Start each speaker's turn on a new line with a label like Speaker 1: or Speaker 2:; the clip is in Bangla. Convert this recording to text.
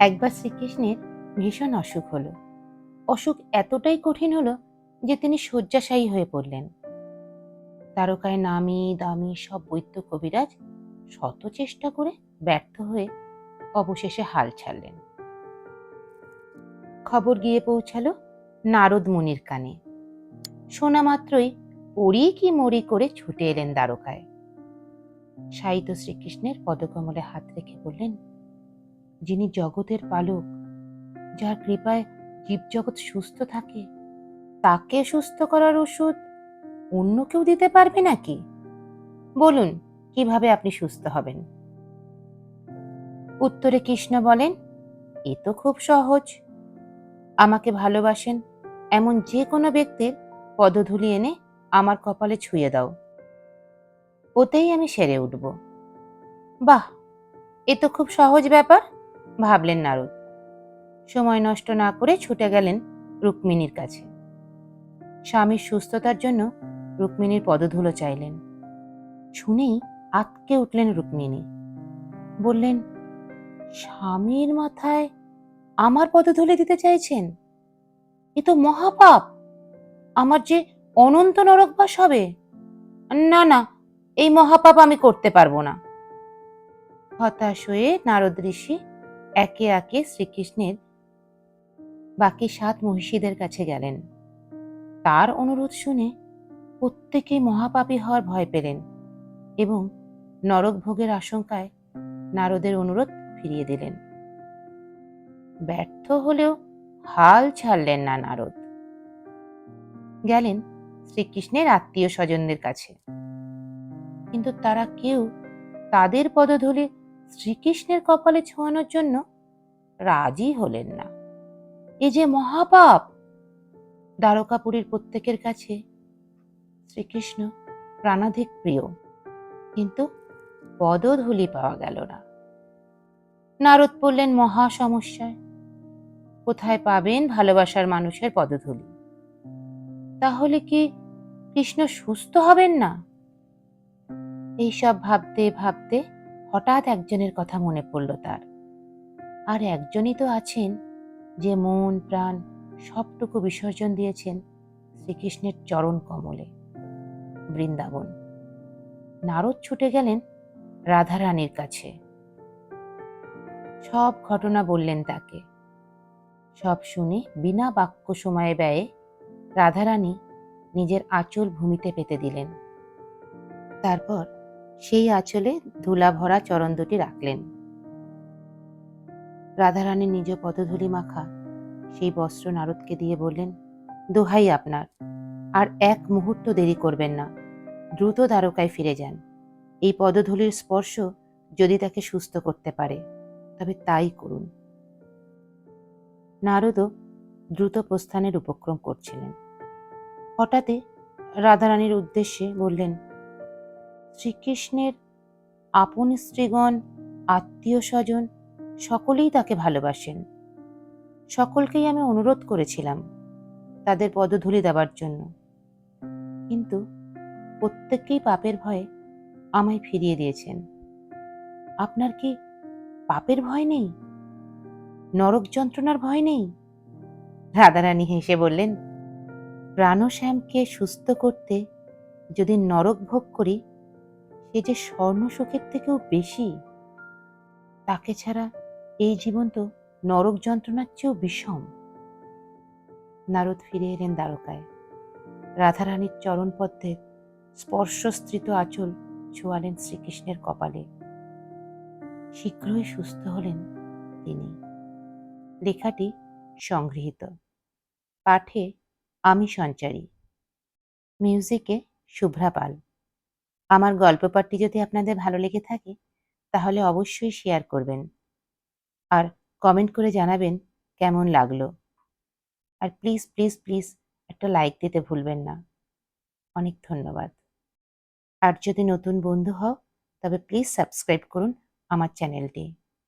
Speaker 1: একবার শ্রীকৃষ্ণের ভীষণ অসুখ হলো। অসুখ এতটাই কঠিন হলো যে তিনি শয্যাশায়ী হয়ে পড়লেন। তারকায় নামি দামি সব বৈদ্য কবিরাজ শত চেষ্টা করে ব্যর্থ হয়ে অবশেষে হাল ছাড়লেন। খবর গিয়ে পৌঁছালো নারদ মুনির কানে। শোনা মাত্রই পড়ি কি মরি করে ছুটে এলেন দ্বারকায়। সাহিত্য শ্রীকৃষ্ণের পদকমলে হাত রেখে বললেন যিনি জগতের পালক, যার কৃপায় জীবজগৎ সুস্থ থাকে, তাকে সুস্থ করার ওষুধ অন্য কেউ দিতে পারবে নাকি? বলুন, কীভাবে আপনি সুস্থ হবেন? উত্তরে কৃষ্ণ বলেন, এ তো খুব সহজ। আমাকে ভালোবাসেন এমন যে কোনো ব্যক্তির পদধূলি এনে আমার কপালে ছুঁয়ে দাও। ওতেই আমি সেরে উঠব। বাহ! এ তো খুব সহজ ব্যাপার। ভাবলেন নারদ। সময় নষ্ট না করে ছুটে গেলেন রুক্মিণীর কাছে। স্বামীর সুস্থতার জন্য রুক্মিণীর পদধুলো চাইলেন। শুনেই আতকে উঠলেন রুক্মিণী। বললেন, স্বামীর মাথায় আমার পদধুলে দিতে চাইছেন? এ তো মহাপাপ। আমার যে অনন্ত নরকবাস হবে, না না, এই মহাপাপ আমি করতে পারব না। হতাশ হয়ে নারদ ঋষি একে একে শ্রীকৃষ্ণের বাকি সাত মহিষীদের কাছে গেলেন। তার অনুরোধ শুনে প্রত্যেকেই মহাপাপী হওয়ার ভয় পেলেন এবং নরক ভোগের আশঙ্কায় নারদের অনুরোধ ফিরিয়ে দিলেন। ব্যর্থ হলেও হাল ছাড়লেন না নারদ। গেলেন শ্রীকৃষ্ণের আত্মীয় স্বজনদের কাছে। কিন্তু তারা কেউ তাদের পদধূলি শ্রীকৃষ্ণের কপালে ছোঁয়ানোর জন্য রাজি হলেন না। এ যে মহাপাপ! দ্বারকাপুরীর প্রত্যেকের কাছে শ্রীকৃষ্ণ প্রাণাধিক প্রিয়, কিন্তু পদধূলি পাওয়া গেল না। নারদ পড়লেন মহা সমস্যায়। কোথায় পাবেন ভালোবাসার মানুষের পদধূলি? তাহলে কি কৃষ্ণ সুস্থ হবেন না? এইসব ভাবতে ভাবতে হঠাৎ একজনের কথা মনে পড়ল তার। আর একজনই তো আছেন যে মন, প্রাণ সবটুকু বিসর্জন দিয়েছেন শ্রীকৃষ্ণের চরণ কমলে। বৃন্দাবন। নারদ ছুটে গেলেন রাধারানীর কাছে। সব ঘটনা বললেন তাকে। সব শুনে বিনা বাক্য সময়ে ব্যয়ে রাধারানী নিজের আঁচল ভূমিতে পেতে দিলেন। তারপর সেই আঁচলে ধুলা ভরা চরণ দুটি রাখলেন। রাধারানীর নিজ পদধূলি মাখা সেই বস্ত্র নারদকে দিয়ে বললেন, দোহাই আপনার, আর এক মুহূর্ত দেরি করবেন না, দ্রুত দ্বারকায় ফিরে যান। এই পদধূলির স্পর্শ যদি তাকে সুস্থ করতে পারে, তবে তাই করুন। নারদও দ্রুত প্রস্থানের উপক্রম করছিলেন। হঠাৎই রাধারানীর উদ্দেশ্যে বললেন শ্রীকৃষ্ণের আপন স্ত্রীগণ, আত্মীয় স্বজন সকলেই তাকে ভালোবাসেন। সকলকেই আমি অনুরোধ করেছিলাম তাদের পদধূলি দেওয়ার জন্য। কিন্তু প্রত্যেককেই পাপের ভয়ে আমায় ফিরিয়ে দিয়েছেন। আপনার কি পাপের ভয় নেই? নরক যন্ত্রণার ভয় নেই? রাধারানী হেসে বললেন, প্রাণশ্যামকে সুস্থ করতে যদি নরক ভোগ করি সে যে স্বর্ণ সুখের থেকেও বেশি, তাকে ছাড়া এই জীবন তো নরক যন্ত্রণার চেয়েও বিষম। নারদ ফিরে এলেন দ্বারকায়। রাধারানীর চরণপদ্মের স্পর্শস্ত্রিত আঁচল ছোঁয়ালেন শ্রীকৃষ্ণের কপালে। শীঘ্রই সুস্থ হলেন তিনি। লেখাটি সংগৃহীত। পাঠে আমি সঞ্চারী। মিউজিকে শুভ্রা পাল। আমার গল্প পাঠটি যদি আপনাদের ভালো লেগে থাকে, তাহলে অবশ্যই শেয়ার করবেন। আর কমেন্ট করে জানাবেন কেমন লাগল। আর প্লিজ প্লিজ প্লিজ একটা লাইক দিতে ভুলবেন না। অনেক ধন্যবাদ। আর যদি নতুন বন্ধু হও, তবে প্লিজ সাবস্ক্রাইব করুন আমার চ্যানেলটি।